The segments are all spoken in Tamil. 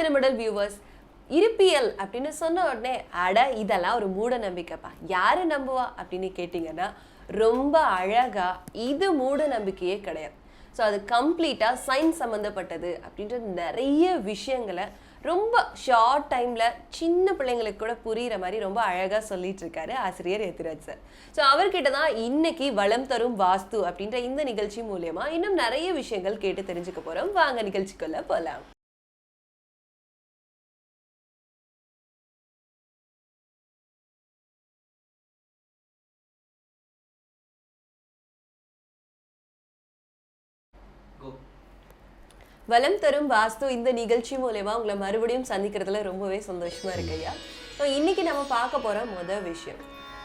தினமிடல் வியூவர்ஸ் இருப்பியல் அப்படின்னு சொன்ன உடனே அட இதெல்லாம் ஒரு மூட நம்பிக்கைப்பா யாரு நம்புவா அப்படின்னு கேட்டிங்கன்னா ரொம்ப அழகா இது மூட நம்பிக்கையே கிடையாது. ஸோ அது கம்ப்ளீட்டாக சயின்ஸ் சம்மந்தப்பட்டது அப்படின்ற நிறைய விஷயங்களை ரொம்ப ஷார்ட் டைம்ல சின்ன பிள்ளைங்களுக்கு கூட புரிகிற மாதிரி ரொம்ப அழகா சொல்லிட்டு இருக்காரு ஆசிரியர் எத்திராஜ் சார் ஸோ அவர்கிட்ட தான் இன்னைக்கு வளம் தரும் வாஸ்து அப்படின்ற இந்த நிகழ்ச்சி மூலயமா இன்னும் நிறைய விஷயங்கள் கேட்டு தெரிஞ்சுக்க போறோம். வாங்க நிகழ்ச்சிக்குள்ளே போகலாம் வளம் தரும் வாஸ்து இந்த நிகழ்ச்சி மூலயமா உங்களை மறுபடியும் சந்திக்கிறதுல ரொம்பவே சந்தோஷமா இருக்கு ஐயா. ஸோ இன்னைக்கு நம்ம பார்க்க போற முதல் விஷயம்.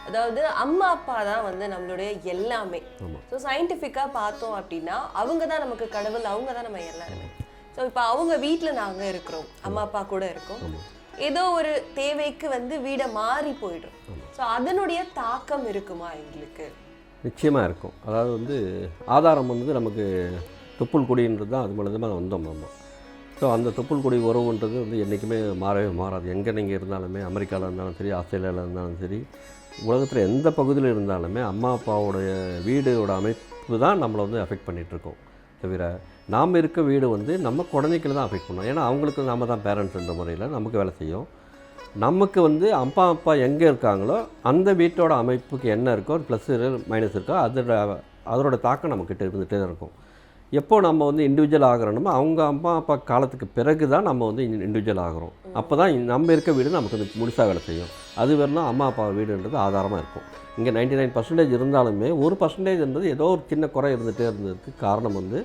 அதாவது அம்மா அப்பா தான் வந்து நம்மளுடைய எல்லாமே. ஸோ சயின்டிஃபிக்காக பார்த்தோம் அப்படின்னா அவங்க தான் நமக்கு கடவுள் அவங்க தான் நம்ம எல்லாருமே. ஸோ இப்போ அவங்க வீட்டில் நாங்கள் இருக்கிறோம். அம்மா அப்பா கூட இருக்கோம். ஏதோ ஒரு தேவைக்கு வந்து வீடை மாறி போயிடும். ஸோ அதனுடைய தாக்கம் இருக்குமா எங்களுக்கு? நிச்சயமாக இருக்கும். அதாவது வந்து ஆதாரம் வந்து நமக்கு தொப்புள் கொடின்றது தான் அது மூலமாக வந்தோம் நம்ம ஸோ அந்த தொப்புள் கொடி உறவுன்றது வந்து என்றைக்குமே மாறவே மாறாது. எங்கே நீங்கள் இருந்தாலுமே அமெரிக்காவில் இருந்தாலும் சரி ஆஸ்திரேலியாவில் இருந்தாலும் சரி உலகத்தில் எந்த பகுதியில் இருந்தாலுமே அம்மா அப்பாவோடைய வீடோட அமைப்பு தான் நம்மளை வந்து அஃபெக்ட் பண்ணிகிட்ருக்கோம் தவிர நாம் இருக்க வீடு வந்து நம்ம குழந்தைக்கில் தான் அஃபெக்ட் பண்ணோம். ஏன்னா அவங்களுக்கு நாம் தான் பேரண்ட்ஸ்ன்ற முறையில் நமக்கு வேலை செய்யும். நமக்கு வந்து அப்பா அப்பா எங்கே இருக்காங்களோ அந்த வீட்டோட அமைப்புக்கு என்ன இருக்கோ ப்ளஸ் மைனஸ் இருக்கோ அதோட அதோட தாக்கம் நம்மக்கிட்ட இருந்துகிட்டே தான் இருக்கும். எப்போ நம்ம வந்து இண்டிவிஜுவல் ஆகிறோமோ அவங்க அம்மா அப்பா காலத்துக்கு பிறகு தான் நம்ம வந்து இண்டிவிஜுவல் ஆகிறோம். அப்போ தான் நம்ம இருக்க வீடு நமக்கு வந்து முழுசாக வேலை செய்யும். அது வரலாம் அம்மா அப்பா வீடுன்றது ஆதாரமாக இருக்கும். இங்கே நைன்டி நைன் பர்சன்டேஜ் இருந்தாலுமே ஒரு பர்சன்டேஜ்ன்றது ஏதோ ஒரு சின்ன குறை இருந்துகிட்டே இருந்ததுக்கு காரணம் வந்து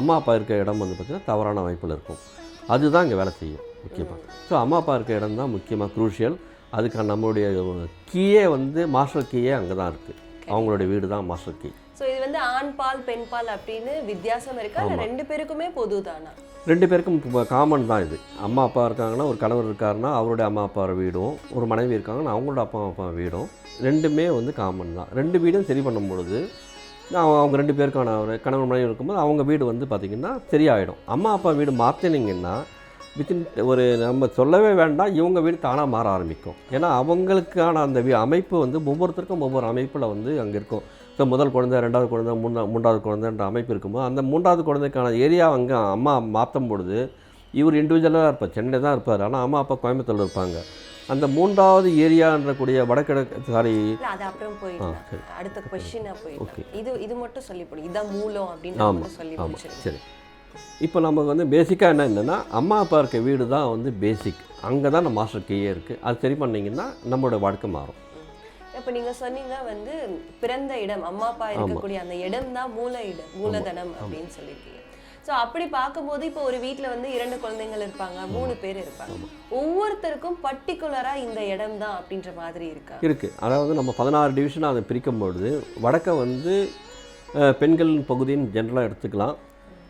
அம்மா அப்பா இருக்க இடம் வந்து பார்த்திங்கன்னா தவறான அமைப்பில் இருக்கும். அதுதான் இங்கே வேலை செய்யும் முக்கியமாக ஸோ அம்மா அப்பா இருக்க இடம் தான் முக்கியமாக குரூஷியல் அதுக்கான நம்மளுடைய கீயே வந்து மாஸ்டர் கீயே அங்கே தான் இருக்குது அவங்களுடைய வீடு தான் மாஸ்டர் கீ. ஸோ இது வந்து ஆண் பால் பெண் பால் அப்படின்னு வித்தியாசம் இருக்கா? இல்லை ரெண்டு பேருக்குமே பொதுதானா ரெண்டு பேருக்கும் காமன் தான் இது. அம்மா அப்பா இருக்காங்கன்னா ஒரு கணவர் இருக்காருன்னா அவருடைய அம்மா அப்பா வீடும் ஒரு மனைவி இருக்காங்கன்னா அவங்களோட அப்பா அப்பா வீடும் ரெண்டுமே வந்து காமன் தான். ரெண்டு வீடும் சரி பண்ணும் பொழுது அவங்க அவங்க ரெண்டு பேருக்கான ஒரு கணவன் மனைவி இருக்கும்போது அவங்க வீடு வந்து பார்த்திங்கன்னா சரியாயிடும். அம்மா அப்பா வீடு மாற்றினீங்கன்னா வித்தின் ஒரு நம்ம சொல்லவே வேண்டாம் இவங்க வீடு தானாக மாற ஆரம்பிக்கும். ஏன்னா அவங்களுக்கான அந்த அமைப்பு வந்து ஒவ்வொருத்தருக்கும் ஒவ்வொரு அமைப்பில் வந்து அங்கே இருக்கும். ஸோ முதல் குழந்தை ரெண்டாவது குழந்தை மூணா மூன்றாவது குழந்தைன்ற அமைப்பு இருக்கும்போது அந்த மூன்றாவது குழந்தைக்கான ஏரியா அங்கே அம்மா மாற்றும் பொழுது இவர் இண்டிவிஜுவலாக இருப்பார். சென்னையில் தான் இருப்பார். ஆனால் அம்மா அப்பா கோயம்புத்தூரில் இருப்பாங்க. அந்த மூன்றாவது ஏரியான்றக்கூடிய வடகிழக்கு சாரி அது அப்புறம் போயிடலாம். அடுத்த கொஸ்டினா போயிடலாம். இது இது மட்டும் சொல்லி போடு. இதான் மூலம் அப்படின்னு சொல்லி சரி. இப்போ நமக்கு வந்து பேசிக்காக என்ன என்னென்னா அம்மா அப்பா இருக்க வீடு தான் வந்து பேசிக் அங்கே தான் நம்ம மாஸ்டர் கீயே இருக்குது அது சரி பண்ணிங்கன்னா நம்மளோட வாழ்க்கை மாறும். இப்ப நீங்க சொன்னீங்க வந்து பிறந்த இடம் அம்மா அப்பா இருக்கக்கூடிய அந்த இடம் தான் மூல இடம் மூலதனம் அப்படின்னு சொல்லியிருக்கீங்க. சோ அப்படி பார்க்கும்போது இப்போ ஒரு வீட்ல வந்து இரண்டு குழந்தைகள் இருப்பாங்க மூணு பேர் இருப்பாங்க. ஒவ்வொருத்தருக்கும் பர்டிகுலரா இந்த இடம் தான் அப்படின்ற மாதிரி இருக்கா? இருக்குது அதாவது நம்ம பதினாறு டிவிஷனாக அதை பிரிக்கும் பொழுது வடக்க வந்து பெண்கள் பகுதின்னு ஜென்ரலாக எடுத்துக்கலாம்.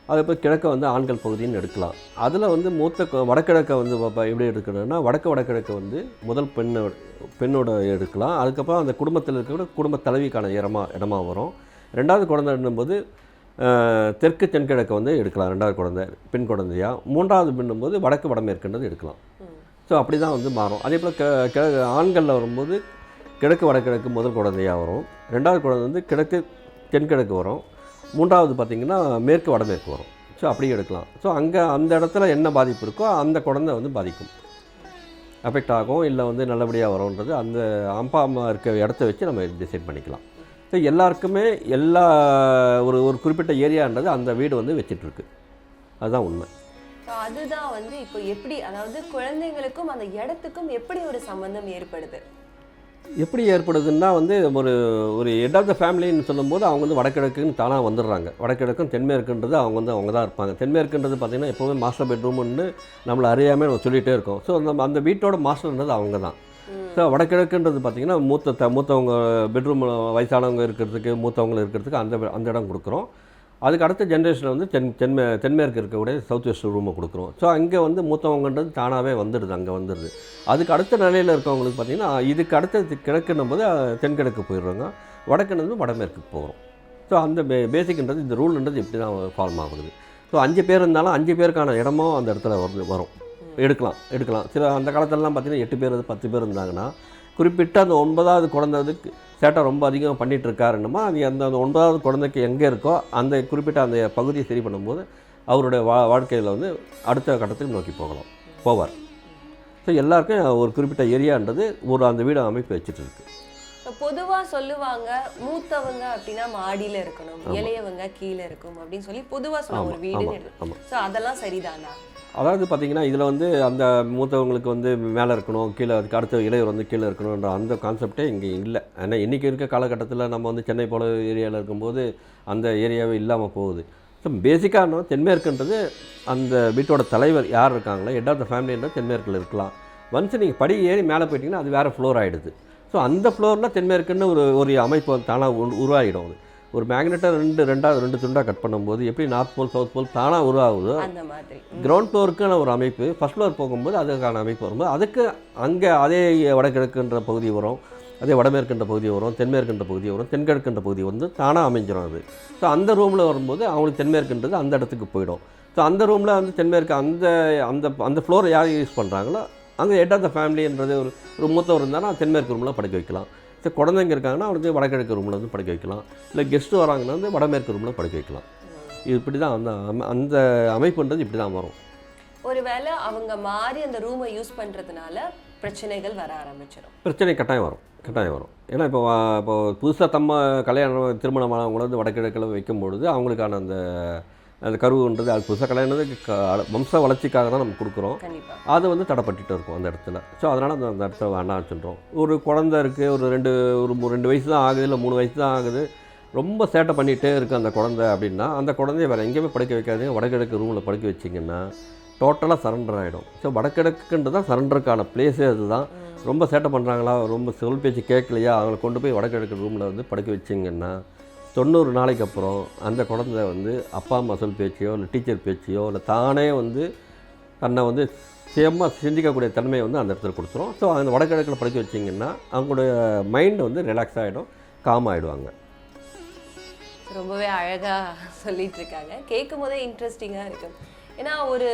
அதுக்கப்புறம் இப்போ கிழக்க வந்து ஆண்கள் பகுதின்னு எடுக்கலாம். அதில் வந்து மூத்த வடகிழக்கை வடகிழக்க வந்து எப்படி எடுக்கணும்னா வடக்கு வடகிழக்க வந்து முதல் பெண்ணோட பெண்ணோட எடுக்கலாம். அதுக்கப்புறம் அந்த குடும்பத்தில் இருக்கிற குடும்ப தலைவிக்கான இடமா இடமா வரும். ரெண்டாவது குழந்தை எண்ணும்போது தெற்கு தென்கிழக்க வந்து எடுக்கலாம் ரெண்டாவது குழந்தை பெண் குழந்தையா. மூன்றாவது பெண்ணும்போது வடக்கு வடமேற்குன்றது எடுக்கலாம். ஸோ அப்படி தான் வந்து மாறும். அதே போல் க கிழ ஆண்களில் வரும்போது கிழக்கு வடகிழக்கு முதல் குழந்தையாக வரும். ரெண்டாவது குழந்தை வந்து கிழக்கு தென்கிழக்கு வரும். மூன்றாவது பார்த்திங்கன்னா மேற்கு வடமேற்கு வரும். ஸோ அப்படியே எடுக்கலாம். ஸோ அங்கே அந்த இடத்துல என்ன பாதிப்பு இருக்கோ அந்த குழந்தை வந்து பாதிக்கும். அஃபெக்ட் ஆகும் இல்லை வந்து நல்லபடியாக வரும்ன்றது அந்த அம்பா அம்மா இருக்க இடத்த வச்சு நம்ம டிசைட் பண்ணிக்கலாம். ஸோ எல்லாருக்குமே எல்லா ஒரு ஒரு குறிப்பிட்ட ஏரியான்றது அந்த வீடு வந்து வச்சிட்ருக்கு. அதுதான் உண்மை. ஸோ அதுதான் வந்து இப்போ எப்படி அதாவது குழந்தைங்களுக்கும் அந்த இடத்துக்கும் எப்படி ஒரு சம்மந்தம் ஏற்படுது? எப்படி ஏற்படுதுன்னா வந்து ஒரு ஒரு ஹெட் ஆஃப் த ஃபேமிலின்னு சொல்லும்போது அவங்க வந்து வடகிழக்குன்னு தானாக வந்துடுறாங்க. வடகிழக்கும் தென்மேற்குன்றது அவங்க வந்து அவங்க தான் இருப்பாங்க. தென்மேற்குன்றது பார்த்திங்கன்னா எப்போவுமே மாஸ்டர் பெட்ரூம்னு நம்மளை அறியாமல் நம்ம சொல்லிகிட்டே இருக்கோம். ஸோ நம்ம அந்த வீட்டோட மாஸ்டர்ன்றது அவங்க தான். ஸோ வடகிழக்குன்றது பார்த்திங்கன்னா மூத்த த மூத்தவங்க பெட்ரூம் வயசானவங்க இருக்கிறதுக்கு மூத்தவங்க இருக்கிறதுக்கு அந்த அந்த இடம் கொடுக்குறோம். அதுக்கு அடுத்த ஜென்ரேஷனில் வந்து தென் தென்மே தென்மேற்கு இருக்கக்கூடிய சவுத் வெஸ்ட் ரூமை கொடுக்குறோம். ஸோ அங்கே வந்து மூத்தவங்கன்றது தானாகவே வந்துடுது அங்கே வந்துடுது அதுக்கு அடுத்த நிலையில் இருக்கவங்களுக்கு பார்த்திங்கன்னா இதுக்கு அடுத்த கிழக்குன்னும் போது தென்கிழக்கு போயிடுறாங்க. வடக்குன்னு வடமேற்குக்கு போகிறோம் ஸோ அந்த பே பேசிக்ன்றது இந்த ரூல்ன்றது இப்படி தான் ஃபார்ம் ஆகுது. ஸோ அஞ்சு பேர் இருந்தாலும் அஞ்சு பேருக்கான இடமும் அந்த இடத்துல வந்து வரும். எடுக்கலாம் எடுக்கலாம். சில அந்த காலத்துலலாம் பார்த்திங்கன்னா எட்டு பேர் பத்து பேர் இருந்தாங்கன்னா குறிப்பிட்ட அந்த ஒன்பதாவது குழந்தைக்கு சேட்டை ரொம்ப அதிகமாக பண்ணிட்டு இருக்காருன்னுமா அது அந்த அந்த ஒன்பதாவது குழந்தைக்கு எங்கே இருக்கோ அந்த குறிப்பிட்ட அந்த பகுதியை சரி பண்ணும்போது அவருடைய வா வாழ்க்கையில் வந்து அடுத்த கட்டத்துக்கு நோக்கி போகலாம் போவார். ஸோ எல்லாருக்கும் ஒரு குறிப்பிட்ட ஏரியான்றது ஒரு அந்த வீடு அமைப்பு வச்சுட்டு இருக்குது இப்போ பொதுவா சொல்லுவாங்க மூத்தவங்க அப்படின்னா மாடியில இருக்கணும் இளையவங்க கீழே இருக்கும் அப்படின்னு சொல்லி பொதுவா சொல்லுவாங்க ஒரு வீடுன்னு ஸோ அதெல்லாம் சரிதானா? அதாவது பார்த்தீங்கன்னா இதில் வந்து அந்த மூத்தவங்களுக்கு வந்து மேலே இருக்கணும் கீழே அதுக்கு அடுத்த இளையவர் வந்து கீழே இருக்கணுன்ற அந்த கான்செப்டே இங்கே இல்லை. ஏன்னா இன்றைக்கி இருக்க காலகட்டத்தில் நம்ம வந்து சென்னை போல ஏரியாவில் இருக்கும்போது அந்த ஏரியாவே இல்லாமல் போகுது. ஸோ பேசிக்காக தென்மேற்குன்றது அந்த வீட்டோட தலைவர் யார் இருக்காங்களோ ஹெட் ஆஃப் த ஃபேமிலின்ற தென்மேற்கில் இருக்கலாம். ஒன்ஸ் நீங்கள் படி ஏறி மேலே போயிட்டீங்கன்னா அது வேறு ஃப்ளோர் ஆகிடுது ஸோ அந்த ஃப்ளோரில் தென்மேற்குன்னு ஒரு ஒரு அமைப்பு தானாக உரு- உருவாகிடும் அது. ஒரு மேக்னெட்டை ரெண்டு ரெண்டாவது ரெண்டு துண்டாக கட் பண்ணும்போது எப்படி நார்த் போல் சவுத் போல் தானாக உருவாகுதோ? அந்த மாதிரி. கிரவுண்ட் ஃப்ளோருக்கான ஒரு அமைப்பு ஃபஸ்ட் ஃப்ளோர் போகும்போது அதுக்கான அமைப்பு வரும்போது அதுக்கு அங்கே அதே வடகிழக்குன்ற பகுதி வரும் அதே வடமேற்குன்ற பகுதி வரும் தென்மேற்குன்ற பகுதி வரும் தென்கிழக்குன்ற பகுதி வந்து தானாக அமைஞ்சிரும் அது. ஸோ அந்த ரூமில் வரும்போது அவங்களுக்கு தென்மேற்குன்றது அந்த இடத்துக்கு போயிடும். ஸோ அந்த ரூமில் வந்து தென்மேற்கு அந்த அந்த அந்த ஃப்ளோரை யார் யூஸ் பண்ணுறாங்களோ அங்கே ஹெட் ஆஃப் த ஃபேமிலின்றது ஒரு ஒரு மூத்தவர் இருந்தாலும் தென்மேற்கு ரூமில் படுக்க வைக்கலாம். ஸோ குழந்தைங்க இருக்காங்கன்னா அவனுக்கு வடகிழக்கு ரூமில் வந்து படுக்க வைக்கலாம். இல்லை கெஸ்ட்டு வராங்கன்னா வந்து வடமேற்கு ரூமில் படுக்க வைக்கலாம். இது இப்படி தான் அந்த அந்த அமைப்புன்றது இப்படி தான் வரும். ஒருவேளை அவங்க மாறி அந்த ரூமை யூஸ் பண்றதுனால பிரச்சனைகள் வர ஆரம்பிச்சிடும் பிரச்சனை கட்டாயம் வரும். கட்டாயம் வரும். ஏன்னா இப்போ இப்போ புதுசாக தம்ம கல்யாணம் திருமணம் ஆனவங்கள வந்து வடகிழக்கில் வைக்கும்பொழுது அவங்களுக்கான அந்த அந்த கருவுன்றது அது புதுசாக கல்யாணத்துக்கு க- வம்ச வளர்ச்சிக்காக தான் நம்ம கொடுக்குறோம். அது வந்து தடைப்பட்டுட்டு இருக்கும் அந்த இடத்துல. ஸோ அதனால் அந்த அந்த இடத்துல வேண்டாம்னு சொல்கிறோம் ஒரு குழந்தை இருக்குது ஒரு ரெண்டு ஒரு ரெண்டு வயசு தான் ஆகுது இல்லை மூணு வயசு தான் ஆகுது. ரொம்ப சேட்டை பண்ணிகிட்டே இருக்குது அந்த குழந்தை அப்படின்னா அந்த குழந்தைய வேறு எங்கேயுமே படுக்க வைக்காதீங்க. வடகிழக்கு ரூமில் படுக்க வச்சிங்கன்னா டோட்டலாக சரண்டர் ஆகிடும் ஸோ வடகிழக்குன்றது தான் சரண்டருக்கான பிளேஸே அதுதான் ரொம்ப சேட்டை பண்ணுறாங்களா ரொம்ப சொல் பேச்சு கேட்கலையா? அவங்கள கொண்டு போய் வடகிழக்கு ரூமில் வந்து படுக்க வச்சிங்கன்னா தொண்ணூறு நாளைக்கு அப்புறம் அந்த குழந்தை வந்து அப்பா அம்மா சொல் பேச்சையோ இல்லை டீச்சர் பேச்சையோ இல்லை தானே வந்து தன்னை வந்து சேமாக சிந்திக்கக்கூடிய தன்மையை வந்து அந்த இடத்துல கொடுத்துரும். ஸோ அந்த வடகிழக்கில் படிக்க வச்சிங்கன்னா அவங்களுடைய மைண்ட் வந்து ரிலாக்ஸ் ஆகிடும் காம் ஆகிடுவாங்க ரொம்பவே அழகாக சொல்லிகிட்ருக்காங்க கேட்கும் போதே இன்ட்ரெஸ்டிங்காக இருக்குது ஏன்னா ஒரு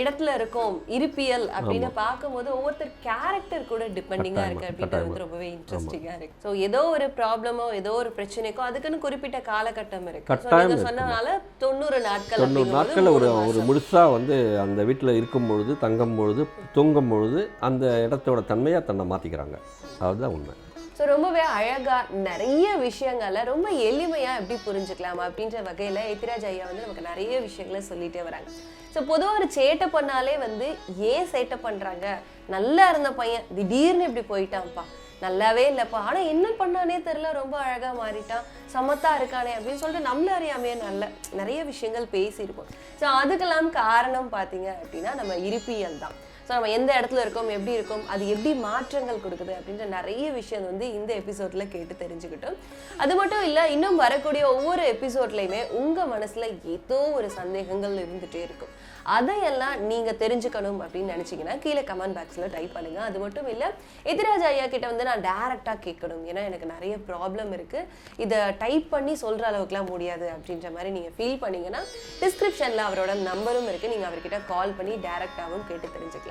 இடத்துல இருக்கோம் இருப்பியல் அப்படின்னு பார்க்கும்போது ஒவ்வொருத்தர் கேரக்டர் கூட டிபெண்டிங்கா இருக்கு அப்படின்றது வந்து ரொம்பவே இன்ட்ரெஸ்டிங்கா இருக்கு. ஸோ ஏதோ ஒரு ப்ராப்ளமோ ஏதோ ஒரு பிரச்சனைக்கோ அதுக்குன்னு குறிப்பிட்ட காலகட்டம் இருக்கு. கட்டாயம். சொன்னனால தொண்ணூறு நாட்கள் தொண்ணூறு நாட்களில் ஒரு ஒரு. முழுசாக வந்து அந்த வீட்டில் இருக்கும் பொழுது தங்கும் பொழுது தூங்கும் பொழுது அந்த இடத்தோட தன்மையாக தன்னை மாற்றிக்கிறாங்க அதுதான் உண்மை. ஸோ ரொம்பவே அழகாக நிறைய விஷயங்களை ரொம்ப எளிமையாக எப்படி புரிஞ்சுக்கலாம் அப்படின்ற வகையில் எத்திராஜ் ஐயா வந்து நமக்கு நிறைய விஷயங்களை சொல்லிகிட்டே வராங்க. ஸோ பொதுவாக ஒரு சேட்டை பண்ணாலே வந்து ஏன் சேட்டை பண்ணுறாங்க நல்லா இருந்த பையன் திடீர்னு இப்படி போயிட்டான்ப்பா. நல்லாவே இல்லைப்பா. ஆனால் என்ன பண்ணானே தெரில ரொம்ப அழகாக மாறிட்டான். சமத்தா இருக்கானே அப்படின்னு சொல்லிட்டு நம்மள அறியாமையே நல்ல நிறைய விஷயங்கள் பேசியிருப்போம். ஸோ அதுக்கெல்லாம் காரணம் பார்த்தீங்க அப்படின்னா நம்ம இருப்பியல் தான். ஸோ நம்ம எந்த இடத்துல இருக்கோம் எப்படி இருக்கோம் அது எப்படி மாற்றங்கள் கொடுக்குது அப்படின்ற நிறைய விஷயம் வந்து இந்த எபிசோட்ல கேட்டு தெரிஞ்சுக்கிட்டோம். அது மட்டும் இல்லை இன்னும் வரக்கூடிய ஒவ்வொரு எபிசோட்லையுமே உங்கள் மனசில் ஏதோ ஒரு சந்தேகங்கள் இருந்துகிட்டே இருக்கும். அதையெல்லாம் நீங்கள் தெரிஞ்சுக்கணும் அப்படின்னு நினச்சிங்கன்னா கீழே கமெண்ட் பாக்ஸில் டைப் பண்ணுங்கள் அது மட்டும் இல்லை எதிராஜ் ஐயா கிட்ட வந்து நான் டேரெக்டாக கேட்கணும். ஏன்னா எனக்கு நிறைய ப்ராப்ளம் இருக்குது இதை டைப் பண்ணி சொல்கிற அளவுக்குலாம் முடியாது அப்படின்ற மாதிரி நீங்கள் ஃபீல் பண்ணீங்கன்னா டிஸ்கிரிப்ஷனில் அவரோட நம்பரும் இருக்குது நீங்கள் அவர்கிட்ட கால் பண்ணி டேரெக்டாகவும் கேட்டு தெரிஞ்சுக்கலாம்.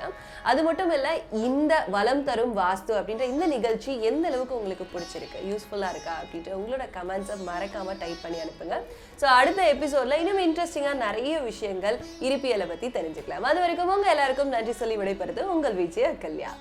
அது மட்டும் இல்ல இந்த வளம் தரும் வாஸ்து அப்படின்ற இந்த நிகழ்ச்சி எந்த அளவுக்கு உங்களுக்கு பிடிச்சிருக்கு? யூஸ்ஃபுல்லா இருக்கா அப்படின்ற உங்களோட கமெண்ட்ஸை மறக்காம டைப் பண்ணி அனுப்புங்க. ஸோ அடுத்த எபிசோட்ல இன்னும் இன்ட்ரெஸ்டிங்காக நிறைய விஷயங்கள் இருப்பியலை பத்தி தெரிஞ்சுக்கலாம். அது வரைக்கும் உங்க எல்லாருக்கும் நன்றி சொல்லி விடைபெறுது உங்கள் விஜய் கல்யா.